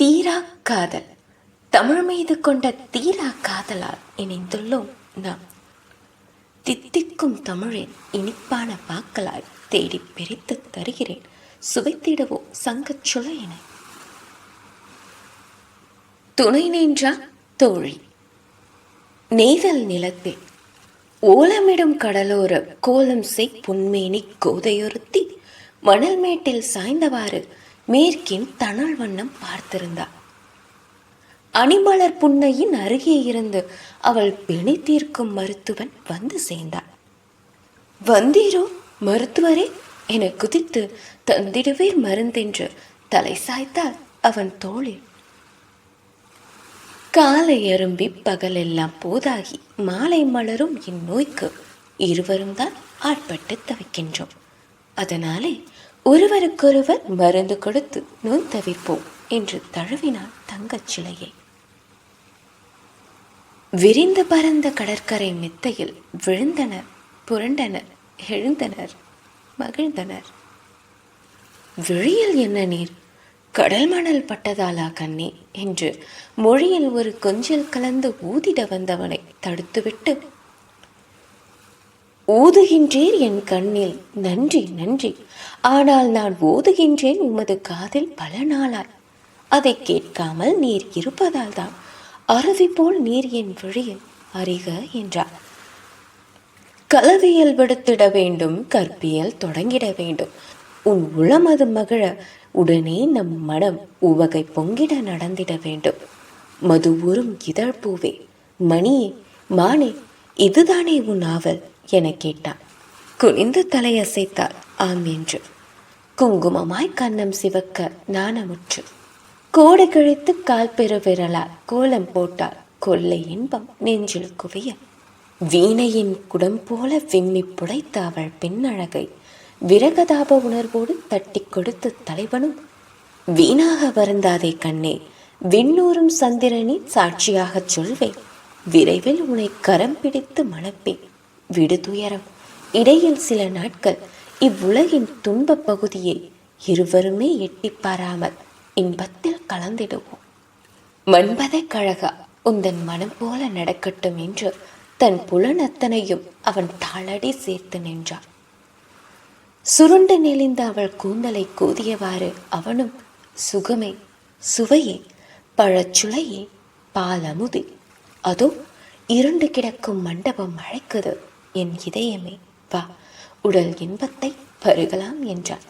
தீரா காதல். தமிழ் மீது கொண்ட தீரா காதலால் இணைந்துள்ளோம் நாம். தித்திக்கும் தமிழின் இனிப்பான பாக்களாய் தேடி பிரித்து தருகிறேன். சுவைத்திடவோ சங்கச் சுழையினை துணை நின்றா தோழி. நெய்தல் நிலத்தில் ஓலமிடும் கடலோர கோலம் செய் பொன்மேனி கோதையொருத்தி. மணல் மேட்டில் சாய்ந்தவாறு மேற்கின் தணல் வண்ணம் பார்த்திருந்தாள் அணிமலர் புன்னையின் அருகே இருந்து அவள் பிணை தீர்க்கும் மருத்துவன் வந்து சேர்ந்தாள் வந்தீரோ மருத்துவரே என குதித்து தந்திடுவீர் மருந்தென்று தலை சாய்த்தாள் அவன் தோளில். காலை அரும்பி பகலெல்லாம் போதாகி மாலை மலரும் இந்நோய்க்கு இருவரும் தான் ஆட்பட்டு தவிக்கின்றோம். அதனாலே ஒருவருக்கொருவர் மருந்து கொடுத்து நோய் தவிர்ப்போம் என்று தழுவினாள் தங்கச் சிலையை. விரிந்து பறந்த கடற்கரை மெத்தையில் விழுந்தனர் புரண்டனர் எழுந்தனர் மகிழ்ந்தனர். விழியில் என்ன நீர்? கடல் மணல் பட்டதாலா கண்ணே என்று மொழியில் ஒரு கொஞ்சல் கலந்து ஊதிட வந்தவனை தடுத்துவிட்டு ஊதுகின்றீர் என் கண்ணில். நன்றி நன்றி. ஆனால் நான் ஓதுகின்றேன் உமது காதில் பல நாளாய். அதை கேட்காமல் நீர் இருப்பதால் தான். அருவி போல் நீர் என் வழியில் அறிக என்றார். கலவியல் விடுத்திட வேண்டும் கற்பியல் தொடங்கிட வேண்டும். உன் உளமது மகிழ உடனே நம் மனம் உவகை பொங்கிட நடந்திட வேண்டும். மது உறும் இதழ் பூவே மணியே மானே இதுதானே உன் ஆவல்? என கேட்டான். குனிந்து தலையசைத்தாள். ஆம் என்று. குங்குமமாய் கன்னம் சிவக்க நாணமுற்று. கோடை கிழித்து கால் பெரு விரலால் கோலம் போட்டால் கொள்ளை இன்பம் நெஞ்சில் குவிய. வீணையின் குடம் போல விம்மி புடைத்த அவள் பெண்ணழகை விரகதாப உணர்வோடு தட்டி கொடுத்த தலைவனும் வீணாக வருந்தாதே கண்ணே விண்ணூரும் சந்திரனின் சாட்சியாகச் சொல்வேன். விரைவில் உன்னை கரம் பிடித்து மணப்பேன். விடுதுயரம் இடையில் சில நாட்கள் இவ்வுலகின் துன்பப் பகுதியை இருவருமே எட்டிப் பாராமல் இன்பத்தில் கலந்திடுவோம். மண்பதை கழகா உந்தன் மனம் போல நடக்கட்டும் என்று தன் புலன் அத்தனையும் அவன் தாளடி சேர்த்து நின்றான். சுருண்டு நெளிந்த அவள் கூந்தலை கூதியவாறு அவனும் சுகமே சுவையே பழச்சுளையே பாலமுதே. அதோ இருண்டு கிடக்கும் மண்டபம் அழைக்குது என் இதயமே. வா உடல் இன்பத்தை பருகலாம் என்றான்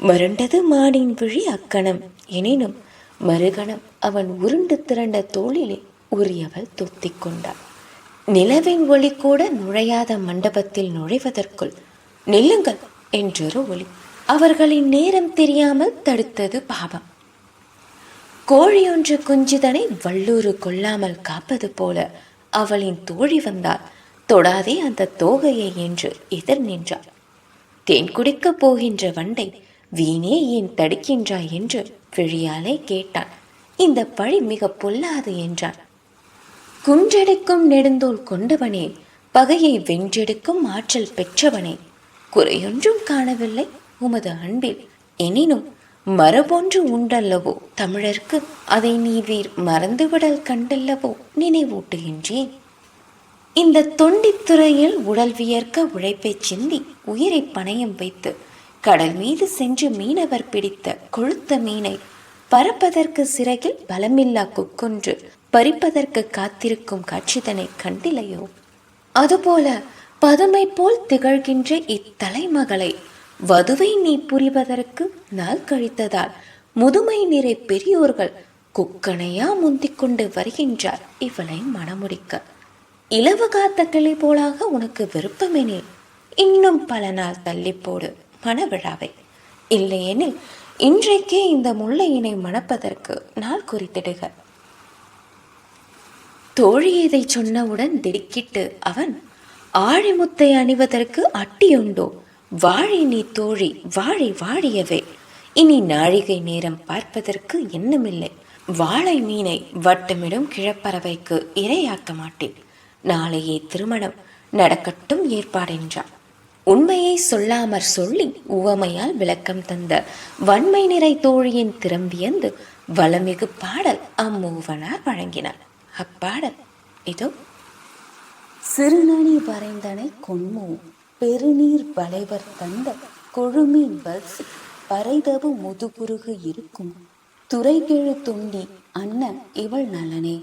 மருண்டது மாடின் விழி அக்கணம். எனினும் மறுகணம் அவன் உருண்டு திரண்ட தோளிலே உரியவள் தொத்தி கொண்டாள். நிலவின் ஒளி கூட நுழையாத மண்டபத்தில் நுழைவதற்குள் நில்லுங்கள் என்றொரு ஒளி. அவர்களின் நேரம் தெரியாமல் தடுத்தது பாவம் கோழியொன்று குஞ்சுதனை வல்லூறு கொள்ளாமல் காப்பது போல அவளின் தோழி வந்தாள். தொடாதே அந்த தோகையை என்று எதிர் நின்றாள். தேன் குடிக்கப் போகின்ற வண்டை வீணே ஏன் தடுக்கின்றாய்? என்று விழியாலே கேட்டான் இந்த பழி மிக பொல்லாது என்றான் குன்றெடுக்கும் நெடுந்தோல் கொண்டவனே பகையை வென்றெடுக்கும் ஆற்றல் பெற்றவனே குறையொன்றும் காணவில்லை உமது அன்பில். எனினும் மரபொன்று உண்டல்லவோ? தமிழர்க்கு அதை நீவீர் மறந்துவிடல் கண்டல்லவோ? நினைவூட்டுகின்றேன். இந்த தொண்டித்துறையில் உடல் வியர்க்க உழைப்பைச் சிந்தி உயிரை பணயம் வைத்து கடல் மீது சென்று மீனவர் பிடித்த கொழுத்த மீனை பறப்பதற்கு சிறகில் பலமில்லா குக்கொன்று பறிப்பதற்கு காத்திருக்கும் காட்சிதனை கண்டிலையோ? அதுபோல பதுமை போல் திகழ்கின்ற இத்தலைமகளை வதுவை நீ புரிவதற்கு நாள் கழித்ததால் முதுமை நிறை பெரியோர்கள் குக்கனையா முந்திக் கொண்டு வருகின்றார் இவளை மணமுடிக்க. இலவு காத்த கிளி போலாக உனக்கு விருப்பமெனில் இன்னும் பல நாள் தள்ளிப்போடு போடு மணவிழாவை. இல்லையெனில் இன்றைக்கே இந்த முல்லையினை மணப்பதற்கு நாள் குறித்திடுக. தோழி இதை சொன்னவுடன் திடுக்கிட்டு அவன் ஆழிமுத்தை அணிவதற்கு அட்டியுண்டோ? வாழி நீ தோழி வாழி வாழியவே. இனி நாழிகை நேரம் பார்ப்பதற்கு எண்ணமில்லை. வாழை மீனை வட்டமிடும் கிழப்பறவைக்கு இரையாக்க மாட்டேன். நாளையே திருமணம் நடக்கட்டும் ஏற்பாடென்றான் உண்மையை சொல்லாமற் சொல்லி உவமையால் விளக்கம் தந்த வன்மை நிறை தோழியின் திரும்பியந்து வளமிகு பாடல் அம்மூவனார் வழங்கினார் அப்பாடல் இதோ. சிறுநனி வரைந்தனை கொன்மோ பெருநீர் வளைவர் தந்த கொழுமீன் பல்சி பறைதவு முதுகுருகு இருக்கும். துறைகெழு துண்டி அன்ன இவள் நலனே.